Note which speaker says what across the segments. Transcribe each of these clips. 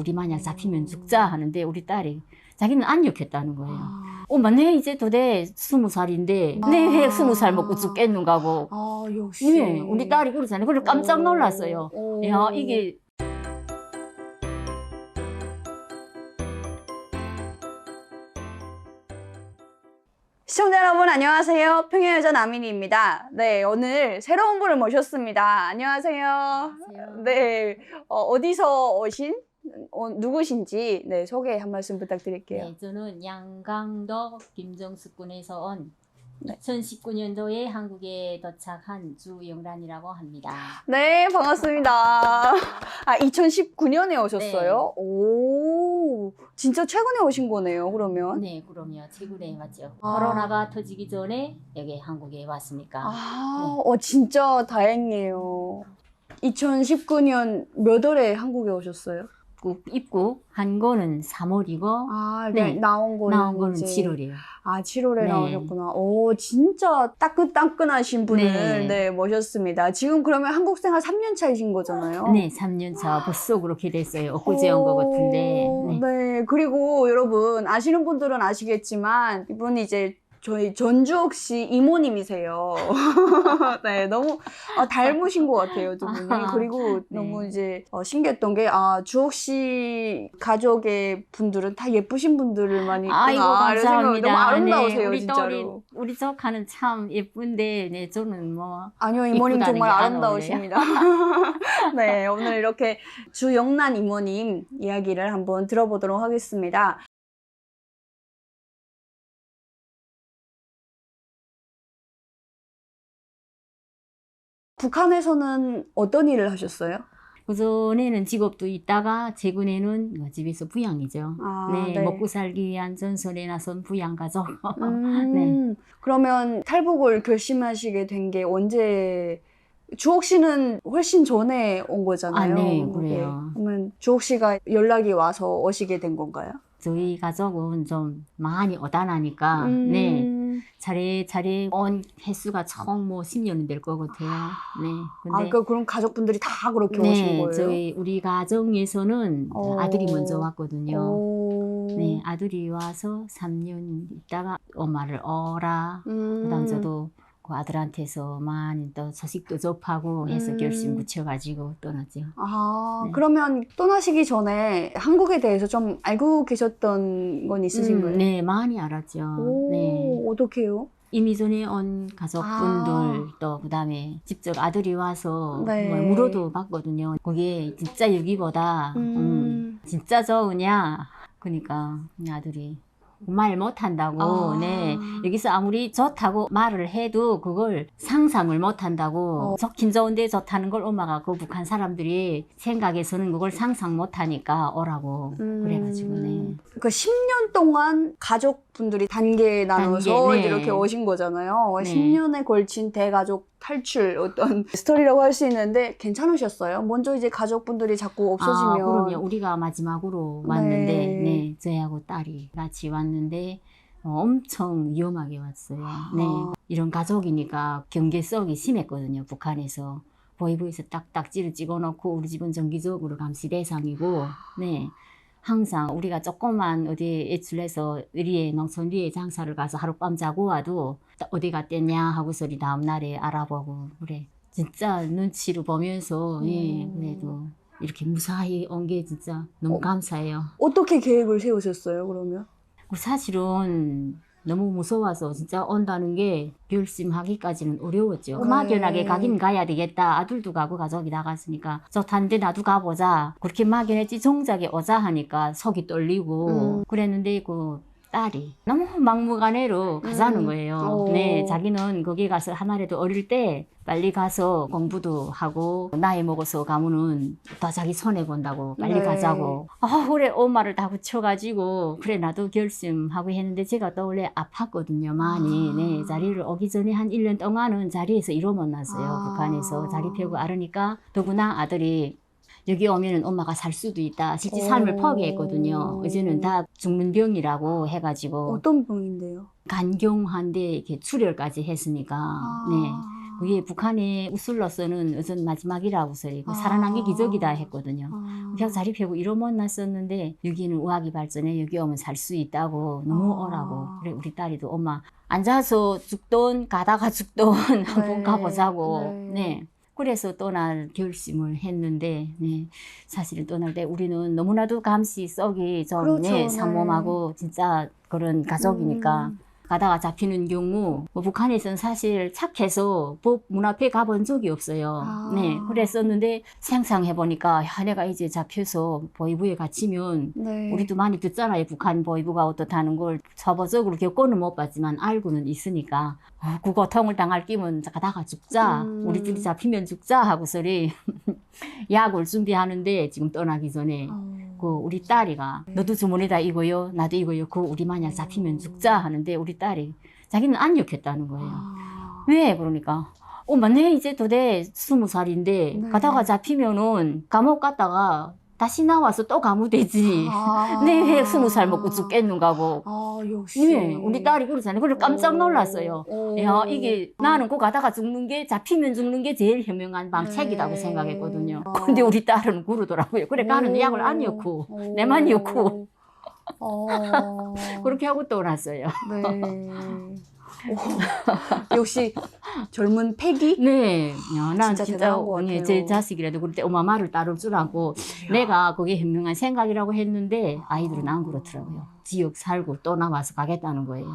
Speaker 1: 우리 마냥 잡히면 죽자 하는데 우리 딸이 자기는 안 욕했다는 거예요.
Speaker 2: 아,
Speaker 1: 엄마 내 이제 도대 스무 살인데 내왜
Speaker 2: 아.
Speaker 1: 스무 살 먹고 죽겠는가고.
Speaker 2: 아 역시.
Speaker 1: 네, 우리 딸이 그러잖아요. 그래서 깜짝 놀랐어요.
Speaker 2: 오.
Speaker 1: 야 이게
Speaker 2: 시청자 여러분 안녕하세요. 평양 여자 나민이입니다. 네 오늘 새로운 분을 모셨습니다. 안녕하세요. 네 어, 어디서 오신 어, 누구신지 네 소개 한 말씀 부탁드릴게요.
Speaker 1: 네, 저는 양강도 김정숙 군에서 온
Speaker 2: 네.
Speaker 1: 2019년도에 한국에 도착한 주영란이라고 합니다.
Speaker 2: 네, 반갑습니다. 아, 2019년에 오셨어요?
Speaker 1: 네.
Speaker 2: 오, 진짜 최근에 오신 거네요, 그러면.
Speaker 1: 네, 그럼요. 최근에 왔죠.
Speaker 2: 아.
Speaker 1: 코로나가 터지기 전에 여기 한국에 왔으니까.
Speaker 2: 아, 어, 진짜 다행이에요. 2019년 몇 월에 한국에 오셨어요?
Speaker 1: 입국, 입국한 거는 3월이고
Speaker 2: 아,
Speaker 1: 네.
Speaker 2: 나온 거는
Speaker 1: 나온 거는
Speaker 2: 이제
Speaker 1: 7월이에요.
Speaker 2: 아, 7월에
Speaker 1: 네.
Speaker 2: 나오셨구나. 오, 진짜 따끈따끈하신 분을 네.
Speaker 1: 네.
Speaker 2: 모셨습니다. 지금 그러면 한국 생활 3년 차이신 거잖아요.
Speaker 1: 네, 3년 차 벌써 그렇게 됐어요. 엊그제 온거 같은데.
Speaker 2: 오,
Speaker 1: 네.
Speaker 2: 네. 그리고 여러분 아시는 분들은 아시겠지만 이분이 이제 저희 전주옥 씨 이모님이세요. 네, 너무 아, 닮으신 것 같아요, 두 분이.
Speaker 1: 아하,
Speaker 2: 그리고
Speaker 1: 네.
Speaker 2: 너무 이제 어, 신기했던 게, 아, 주옥 씨 가족의 분들은 다 예쁘신 분들을 많이 있구나.
Speaker 1: 아이고 감사합니다.
Speaker 2: 너무 아름다우세요,
Speaker 1: 네, 우리
Speaker 2: 진짜로.
Speaker 1: 딸이 우리 조카는 참 예쁜데 네 저는 뭐
Speaker 2: 아니요, 이모님 정말 아름다우십니다. 네, 오늘 이렇게 주영란 이모님 이야기를 한번 들어보도록 하겠습니다. 북한에서는 어떤 일을 하셨어요?
Speaker 1: 그전에는 직업도 있다가 최근에는 뭐 집에서 부양이죠.
Speaker 2: 아,
Speaker 1: 네, 먹고 살기 위한 전선에 나선 부양 가족.
Speaker 2: 음,
Speaker 1: 네.
Speaker 2: 그러면 탈북을 결심하시게 된 게 언제? 주옥 씨는 훨씬 전에 온 거잖아요.
Speaker 1: 아, 네. 그래요.
Speaker 2: 그러면 주옥 씨가 연락이 와서 오시게 된 건가요?
Speaker 1: 저희 가족은 좀 많이 어단하니까
Speaker 2: 음,
Speaker 1: 네 차례차례 온 횟수가 총 뭐 10년은 될것 같아요. 네,
Speaker 2: 아,
Speaker 1: 근데
Speaker 2: 그 그럼 가족분들이 다 그렇게 오신
Speaker 1: 네,
Speaker 2: 거예요?
Speaker 1: 저희 우리 가정에서는
Speaker 2: 어.
Speaker 1: 아들이 먼저 왔거든요.
Speaker 2: 오.
Speaker 1: 네, 아들이 와서 3년 있다가 엄마를 어라.
Speaker 2: 음.
Speaker 1: 그다음 저도 그 아들한테서 많이 또 소식도 접하고 해서
Speaker 2: 음.
Speaker 1: 결심 붙여가지고 떠났죠.
Speaker 2: 아,
Speaker 1: 네.
Speaker 2: 그러면 떠나시기 전에 한국에 대해서 좀 알고 계셨던 건 있으신
Speaker 1: 음,
Speaker 2: 거예요?
Speaker 1: 네, 많이 알았죠.
Speaker 2: 오,
Speaker 1: 네.
Speaker 2: 어떡해요?
Speaker 1: 이미 전에 온 가족분들
Speaker 2: 아.
Speaker 1: 또 그다음에 직접 아들이 와서
Speaker 2: 네.
Speaker 1: 뭐 물어도 봤거든요. 그게 진짜 여기보다 음,
Speaker 2: 음.
Speaker 1: 진짜 좋으냐? 그러니까 아들이 말 못한다고.
Speaker 2: 아.
Speaker 1: 네. 여기서 아무리 좋다고 말을 해도 그걸 상상을 못한다고.
Speaker 2: 어.
Speaker 1: 좋긴 좋은데 좋다는 걸 엄마가 그 북한 사람들이 생각에서는 그걸 상상 못하니까 오라고.
Speaker 2: 음.
Speaker 1: 그래가지고, 네.
Speaker 2: 그 10년 동안 가족분들이 단계 나눠서
Speaker 1: 단계, 네.
Speaker 2: 이렇게 오신 거잖아요.
Speaker 1: 네.
Speaker 2: 10년에 걸친 대가족 탈출 어떤 스토리라고 할 수 있는데 괜찮으셨어요? 먼저 이제 가족분들이 자꾸 없어지면
Speaker 1: 아, 그럼요. 우리가 마지막으로 왔는데,
Speaker 2: 네.
Speaker 1: 네. 저희하고 딸이 같이 왔는데, 어, 엄청 위험하게 왔어요. 네.
Speaker 2: 아.
Speaker 1: 이런 가족이니까 경계성이 심했거든요. 북한에서. 보이브에서 딱딱지를 찍어놓고 우리 집은 정기적으로 감시 대상이고, 네. 항상 우리가 조그만 어디 애출해서 의리에 농촌 리에 장사를 가서 하룻밤 자고 와도 어디 갔댔냐 하고 소리 다음 날에 알아보고 그래 진짜 눈치로 보면서 예
Speaker 2: 음.
Speaker 1: 그래도 이렇게 무사히 온 게 진짜 너무
Speaker 2: 어.
Speaker 1: 감사해요.
Speaker 2: 어떻게 계획을 세우셨어요? 그러면
Speaker 1: 그 사실은 너무 무서워서 진짜 온다는 게 결심하기까지는 어려웠죠.
Speaker 2: 네.
Speaker 1: 막연하게 가긴 가야 되겠다. 아들도 가고 가족이 나갔으니까 좋다는데 나도 가보자. 그렇게 막연했지 정작에 오자 하니까 속이 떨리고
Speaker 2: 음.
Speaker 1: 그랬는데 그 딸이 너무 막무가내로 가자는
Speaker 2: 음.
Speaker 1: 거예요.
Speaker 2: 오.
Speaker 1: 네, 자기는 거기 가서 하나라도 어릴 때 빨리 가서 공부도 하고 나이 먹어서 가면은 더 자기 손해 본다고 빨리
Speaker 2: 네.
Speaker 1: 가자고. 아, 그래 엄마를 다 붙여가지고 그래 나도 결심하고 했는데 제가 또 원래 아팠거든요 많이.
Speaker 2: 아.
Speaker 1: 네, 자리를 오기 전에 한 1년 동안은 자리에서 일어 못 났어요.
Speaker 2: 아.
Speaker 1: 북한에서 자리 펴고 앓으니까 더구나 아들이 여기 오면은 엄마가 살 수도 있다. 실제
Speaker 2: 오.
Speaker 1: 삶을 포기했거든요. 이제는 다 죽는 병이라고 해가지고
Speaker 2: 어떤 병인데요?
Speaker 1: 간경한데 이렇게 출혈까지 했으니까
Speaker 2: 아.
Speaker 1: 네 그게 북한의 우슬로서는 어전 마지막이라고서 그 살아난 게
Speaker 2: 아.
Speaker 1: 기적이다 했거든요.
Speaker 2: 아.
Speaker 1: 그냥 자리 펴고 이러면 났었는데 여기는 의학이 발전해 여기 오면 살 수 있다고 너무
Speaker 2: 아.
Speaker 1: 오라고 그래 우리 딸이도 엄마 앉아서 죽던 가다가 죽던 한번
Speaker 2: 네.
Speaker 1: 가보자고
Speaker 2: 네.
Speaker 1: 네. 그래서 떠날 결심을 했는데 네. 사실은 떠날 때 우리는 너무나도 감시 썩이 좀
Speaker 2: 그렇죠,
Speaker 1: 네,
Speaker 2: 네.
Speaker 1: 삼엄하고 진짜 그런 가족이니까
Speaker 2: 음.
Speaker 1: 가다가 잡히는 경우 뭐 북한에서는 사실 착해서 법문 앞에 가본 적이 없어요.
Speaker 2: 아.
Speaker 1: 네, 그랬었는데 상상해 보니까 야, 내가 이제 잡혀서 보이부에 갇히면
Speaker 2: 네.
Speaker 1: 우리도 많이 듣잖아요. 북한 보이부가 어떻다는 걸 처벌적으로 겪고는 못 봤지만 알고는 있으니까 어, 그 고통을 당할 끼면 가다가 죽자.
Speaker 2: 음.
Speaker 1: 우리들이 잡히면 죽자 하고 소리 약을 준비하는데 지금 떠나기 전에
Speaker 2: 어.
Speaker 1: 그 우리 딸이가 너도 주머니다 이거요 나도 이거요 그 우리 만약 잡히면 죽자. 하는데 우리 딸이 자기는 안 욕했다는 거예요.
Speaker 2: 아.
Speaker 1: 왜? 그러니까. 엄마 내 이제 도대 스무 살인데
Speaker 2: 네.
Speaker 1: 가다가 잡히면은 감옥 갔다가 다시 나와서 또 가무되지
Speaker 2: 아.
Speaker 1: 내왜 스무 살 먹고 죽겠는가 고
Speaker 2: 아, 역시.
Speaker 1: 네, 우리 딸이 그러잖아요 그래서 깜짝 놀랐어요
Speaker 2: 오.
Speaker 1: 야 이게 나는 그 가다가 죽는 게 잡히면 죽는 게 제일 현명한 방책이라고
Speaker 2: 네.
Speaker 1: 생각했거든요
Speaker 2: 아.
Speaker 1: 근데 우리 딸은 그러더라고요 그래 나는
Speaker 2: 오.
Speaker 1: 약을 안 넣고
Speaker 2: 오.
Speaker 1: 내만 넣고.
Speaker 2: 어.
Speaker 1: 그렇게 하고 떠났어요.
Speaker 2: 네. 오, 역시 젊은 패기?
Speaker 1: 네, 야, 난
Speaker 2: 진짜
Speaker 1: 진짜,
Speaker 2: 대단한 것
Speaker 1: 언니
Speaker 2: 같아요.
Speaker 1: 제 자식이라도 그럴 때 엄마 말을 따를 줄 알고 내가 그게 현명한 생각이라고 했는데 아이들은 안 그렇더라고요. 지역 살고 또 나와서 가겠다는 거예요.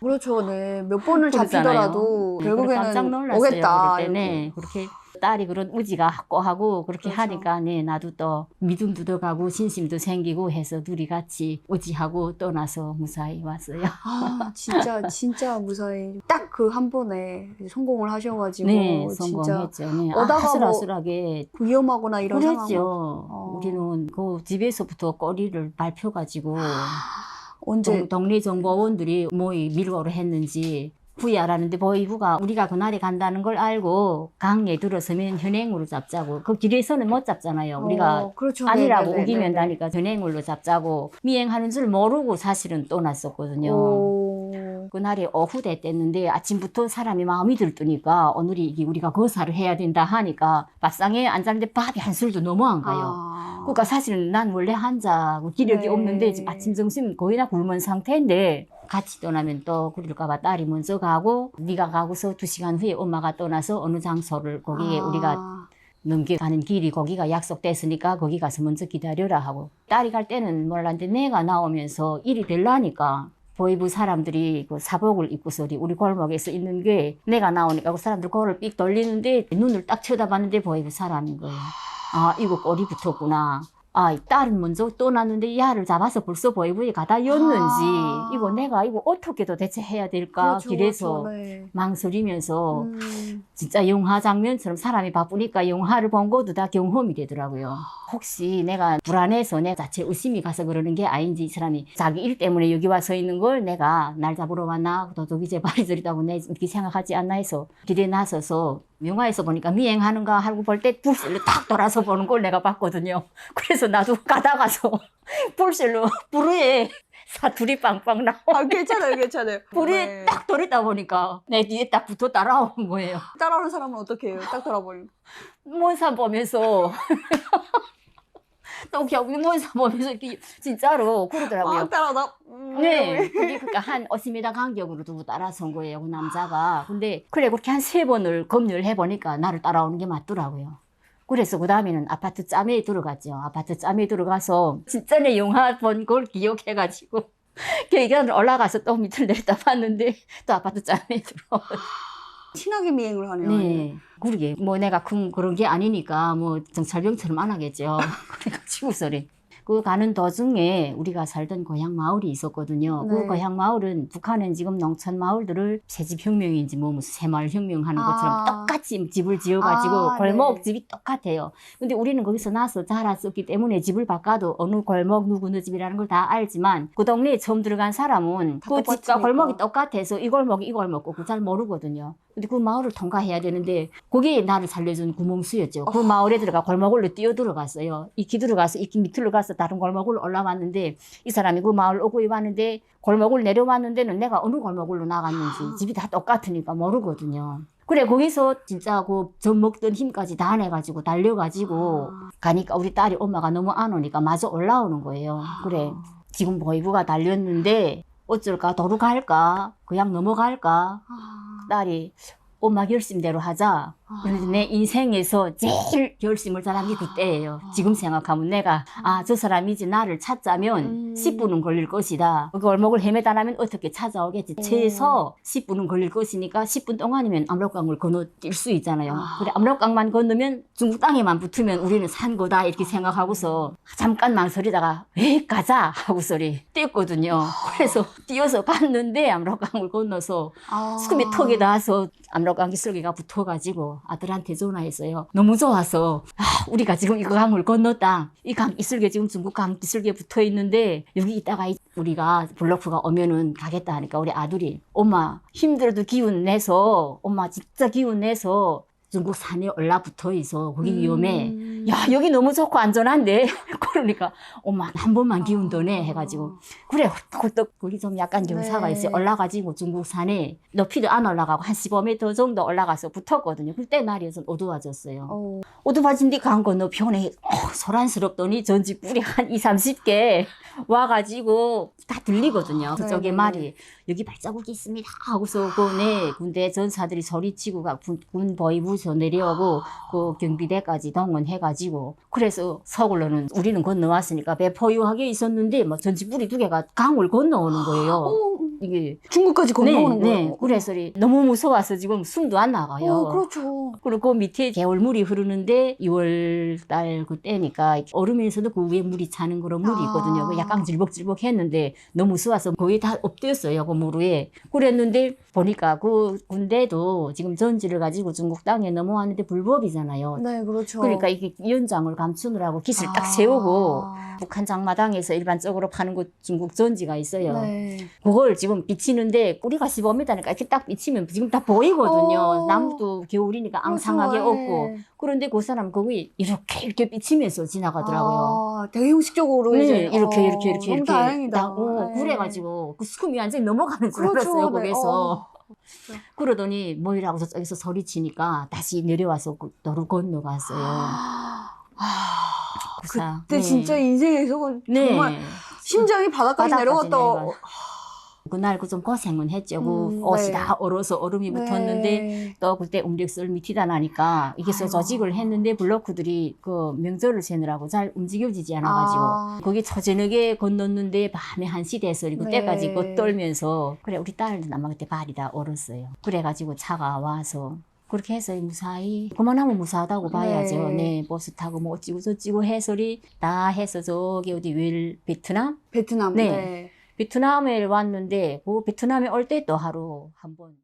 Speaker 2: 그렇죠, 네. 몇 번을
Speaker 1: 그러잖아요.
Speaker 2: 잡히더라도
Speaker 1: 네, 그래서
Speaker 2: 결국에는
Speaker 1: 깜짝 놀랐어요.
Speaker 2: 오겠다.
Speaker 1: 그럴 때, 네, 그렇게 딸이 그런 의지가 확고하고 그렇게
Speaker 2: 그렇죠.
Speaker 1: 하니까 네, 나도 또 믿음도 더 가고 신심도 생기고 해서 둘이 같이 의지하고 떠나서 무사히 왔어요.
Speaker 2: 아, 진짜, 진짜 무사히. 딱 그 한 번에 성공을 하셔가지고.
Speaker 1: 네,
Speaker 2: 진짜
Speaker 1: 성공했죠. 네,
Speaker 2: 오다가 뭐
Speaker 1: 아슬아슬하게
Speaker 2: 위험하거나 이런 상황.
Speaker 1: 그랬죠.
Speaker 2: 어.
Speaker 1: 우리는 그 집에서부터 꼬리를 밟혀가지고
Speaker 2: 언제?
Speaker 1: 동, 동네 정보원들이 뭐이 밀고를 했는지 알았는데 보이부가 우리가 그날에 간다는 걸 알고 강에 들어서면 현행으로 잡자고 그 길에서는 못 잡잖아요. 우리가
Speaker 2: 어, 그렇죠.
Speaker 1: 아니라고
Speaker 2: 네네네네.
Speaker 1: 우기면 다니까 전행으로 잡자고 미행하는 줄 모르고 사실은 떠났었거든요.
Speaker 2: 오.
Speaker 1: 그날이 오후 됐댔는데 아침부터 사람이 마음이 들뜨니까 오늘이 우리가 거사를 해야 된다 하니까 밥상에 앉았는데 밥이 한 술도 너무 안 가요.
Speaker 2: 아.
Speaker 1: 그러니까 사실은 난 원래 한자고 기력이
Speaker 2: 네.
Speaker 1: 없는데 지금 아침 점심 거의 다 굶은 상태인데 같이 떠나면 또 그럴까봐 딸이 먼저 가고 네가 가고서 두 시간 후에 엄마가 떠나서 어느 장소를 거기에
Speaker 2: 아.
Speaker 1: 우리가 넘겨가는 길이 거기가 약속됐으니까 거기 가서 먼저 기다려라 하고 딸이 갈 때는 몰랐는데 내가 나오면서 일이 될라니까 보이부 사람들이 그 사복을 입고서 우리- 우리 골목에서 있는 게 내가 나오니까 그 사람들 거를 삑 돌리는데 눈을 딱 쳐다봤는데 보이부 사람인 거예요. 아 이거 꼬리 붙었구나. 아, 이 딸은 먼저 떠났는데 야를 잡아서 벌써 보이부에 가다 였는지
Speaker 2: 아.
Speaker 1: 이거 내가 이거 어떻게 도대체 해야 될까
Speaker 2: 그렇죠,
Speaker 1: 길에서
Speaker 2: 그렇죠. 네.
Speaker 1: 망설이면서
Speaker 2: 음.
Speaker 1: 진짜 영화 장면처럼 사람이 바쁘니까 영화를 본 것도 다 경험이 되더라고요. 혹시 내가 불안해서 내 자체 의심이 가서 그러는 게 아닌지 이 사람이 자기 일 때문에 여기 와 서 있는 걸 내가 날 잡으러 왔나 도둑이 제 발이 저리다고 내 이렇게 생각하지 않나 해서 길에 나서서 영화에서 보니까 미행하는가 하고 볼 때 불실로 탁 돌아서 보는 걸 내가 봤거든요. 그래서 나도 가다가서 불실로 불에 사투리 빵빵 나와.
Speaker 2: 아, 괜찮아요, 괜찮아요.
Speaker 1: 불에
Speaker 2: 네.
Speaker 1: 딱 돌리다 보니까 내 뒤에 딱 붙어 따라오는 거예요.
Speaker 2: 따라오는 사람은 어떻게 해요? 딱 돌아보니까.
Speaker 1: 먼산 보면서 또 겨우 먼산 보면서 이렇게 진짜로 그러더라고요.
Speaker 2: 아, 따라오다. 음,
Speaker 1: 네, 그게 그러니까 한 50m 간격으로 두고 따라선 거예요, 그 남자가. 근데 그래 그렇게 한 세 번을 검열을 해보니까 나를 따라오는 게 맞더라고요. 그래서 그 다음에는 아파트 짬에 들어갔죠. 아파트 짬에 들어가서 진짜 내 영화 본 걸 기억해가지고 계단 올라가서 또 밑을 내렸다 봤는데 또 아파트 짬에 들어.
Speaker 2: 친하게 미행을 하네요.
Speaker 1: 네. 그러게 뭐 내가 큰 그런 게 아니니까 뭐 정찰병처럼 안 하겠죠. 그래가지고 소리. 그 가는 도중에 우리가 살던 고향 마을이 있었거든요.
Speaker 2: 네.
Speaker 1: 그 고향 마을은 북한은 지금 농촌 마을들을 새집 혁명인지 뭐 무슨 새마을 혁명하는 것처럼
Speaker 2: 아.
Speaker 1: 똑같이 집을 지어가지고
Speaker 2: 아,
Speaker 1: 골목
Speaker 2: 네.
Speaker 1: 집이 똑같아요. 근데 우리는 거기서 나서 자랐었기 때문에 집을 바꿔도 어느 골목 누구네 집이라는 걸 다 알지만 그 동네에 처음 들어간 사람은 다그 집과. 골목이 똑같아서 이 골목이 이 골목 그잘 모르거든요. 근데 그 마을을 통과해야 되는데 그게 나를 살려준 구멍수였죠. 그 마을에 들어가 골목으로 뛰어 들어갔어요. 이 기 들어가서 이기 밑으로 가서 다른 골목으로 올라왔는데 이 사람이 그 마을 오고 왔는데 골목을 내려왔는데는 내가 어느 골목으로 나갔는지 집이 다 똑같으니까 모르거든요. 그래 거기서 진짜 그전 먹던 힘까지 다 내가지고 달려가지고
Speaker 2: 아.
Speaker 1: 가니까 우리 딸이 엄마가 너무 안 오니까 마저 올라오는 거예요. 그래 지금 보이부가 달렸는데 어쩔까 도로 갈까 그냥 넘어갈까
Speaker 2: 아.
Speaker 1: 딸이 엄마 결심대로 하자. 그런데 내 인생에서 제일 결심을 잘한 게 그때예요. 지금 생각하면 내가 아 저 사람이 이제 나를 찾자면
Speaker 2: 음.
Speaker 1: 10분은 걸릴 것이다. 그 골목을 헤매다 나면 어떻게 찾아오겠지. 최소 10분은 걸릴 것이니까 10분 동안이면 압록강을 건너뛸 수 있잖아요.
Speaker 2: 아.
Speaker 1: 그래 압록강만 건너면 중국 땅에만 붙으면 우리는 산 거다 이렇게 생각하고서 잠깐 망설이다가 에 가자 하고 소리 뛰었거든요. 그래서 뛰어서 갔는데 압록강을 건너서
Speaker 2: 아.
Speaker 1: 숨이 턱에 닿아서 압록강 기슭이가 붙어가지고 아들한테 전화했어요. 너무 좋아서 아, 우리가 지금 이거 강을 건넜다. 이강 기슭에 지금 중국 강 기슭에 붙어 있는데 여기 있다가 이- 우리가 블로크가 오면은 가겠다 하니까 우리 아들이 엄마 힘들어도 기운 내서 엄마 진짜 기운 내서 중국 산에 올라붙어 있어. 거기 위험해.
Speaker 2: 음.
Speaker 1: 야 여기 너무 좋고 안전한데? 그러니까 엄마 한 번만 기운 더 내. 해가지고 그래 홀떡 거기 좀 약간 경사가
Speaker 2: 네.
Speaker 1: 있어요 올라가지고 중국 산에 높이도 안 올라가고 한 15m 정도 올라가서 붙었거든요. 그때 날이 좀 어두워졌어요.
Speaker 2: 어.
Speaker 1: 어두워진 뒤강 건너편에 어, 소란스럽더니 전지 뿔이 한 2, 30개 와가지고 다 들리거든요. 그쪽에
Speaker 2: 네네네.
Speaker 1: 말이 여기 발자국이 있습니다. 하고서 그네 군대 전사들이 소리치고 가 군, 군 보위부서 내려오고 그 경비대까지 동원해가지고 그래서 서울로는 우리는 건너왔으니까 배 포유하게 있었는데 뭐 전지불이 두 개가 강을 건너오는 거예요.
Speaker 2: 어.
Speaker 1: 이게
Speaker 2: 중국까지 건너오는
Speaker 1: 네,
Speaker 2: 거예요.
Speaker 1: 네. 그래서 너무 무서워서 지금 숨도 안 나가요.
Speaker 2: 어, 그렇죠.
Speaker 1: 그리고 그 밑에 개울물이 흐르는데 2월 달 그때니까 얼으면서도 그 위에 물이 차는 그런 물이 있거든요. 그
Speaker 2: 아.
Speaker 1: 약간 질벅질벅 했는데 너무 무서워서 거의 다 엎드렸어요. 그물 위에. 그랬는데 보니까 그 군대도 지금 전지를 가지고 중국 땅에 넘어왔는데 불법이잖아요.
Speaker 2: 네, 그렇죠.
Speaker 1: 그러니까 이게 연장을 감추느라고 깃을
Speaker 2: 아.
Speaker 1: 딱 세우고 북한 장마당에서 일반적으로 파는 거 중국 전지가 있어요.
Speaker 2: 네.
Speaker 1: 그걸 지금 비치는데 뿌리가 15m니까 이렇게 딱 비치면 지금 다 보이거든요.
Speaker 2: 어.
Speaker 1: 나무도 겨울이니까 앙상하게
Speaker 2: 그렇죠.
Speaker 1: 없고.
Speaker 2: 네.
Speaker 1: 그런데 그 사람 거기 이렇게 이렇게 비치면서 지나가더라고요.
Speaker 2: 아, 되게 형식적으로
Speaker 1: 네,
Speaker 2: 이제
Speaker 1: 이렇게
Speaker 2: 어,
Speaker 1: 이렇게 이렇게
Speaker 2: 너무
Speaker 1: 이렇게
Speaker 2: 다행이다.
Speaker 1: 나- 어,
Speaker 2: 네.
Speaker 1: 그래가지고 그 숨이 완전히 넘어가는 줄
Speaker 2: 그렇죠.
Speaker 1: 알았어요
Speaker 2: 네.
Speaker 1: 거기서.
Speaker 2: 어.
Speaker 1: 그러더니 뭐이라고 저쪽에서 소리 치니까 다시 내려와서 그 도로 건너갔어요.
Speaker 2: 아,
Speaker 1: 그사.
Speaker 2: 그때 진짜 인생에서
Speaker 1: 네.
Speaker 2: 정말 심장이 바닥까지
Speaker 1: 바닥까지
Speaker 2: 내려갔다.
Speaker 1: 내려가. 그날 그 좀 고생은 했죠. 그
Speaker 2: 음,
Speaker 1: 옷이
Speaker 2: 네.
Speaker 1: 다 얼어서 얼음이 붙었는데
Speaker 2: 네.
Speaker 1: 또 그때 음력설 밑이 다 나니까 이게서
Speaker 2: 아이고.
Speaker 1: 조직을 했는데 블로크들이 그 명절을 세느라고 잘 움직여지지 않아가지고
Speaker 2: 아.
Speaker 1: 거기 초저녁에 건넜는데 밤에 한시 돼서 그때까지
Speaker 2: 네.
Speaker 1: 겉돌면서 그래 우리 딸은 아마 그때 발이 다 얼었어요. 그래가지고 차가 와서 그렇게 해서 무사히 그만하면 무사하다고 봐야죠.
Speaker 2: 네.
Speaker 1: 네, 버스 타고 뭐 어찌고 저찌고 해서리 다 해서 저기 어디 웰 베트남
Speaker 2: 베트남.
Speaker 1: 네.
Speaker 2: 네.
Speaker 1: 베트남에 왔는데 그 베트남에 올 때 또 하루 한 번.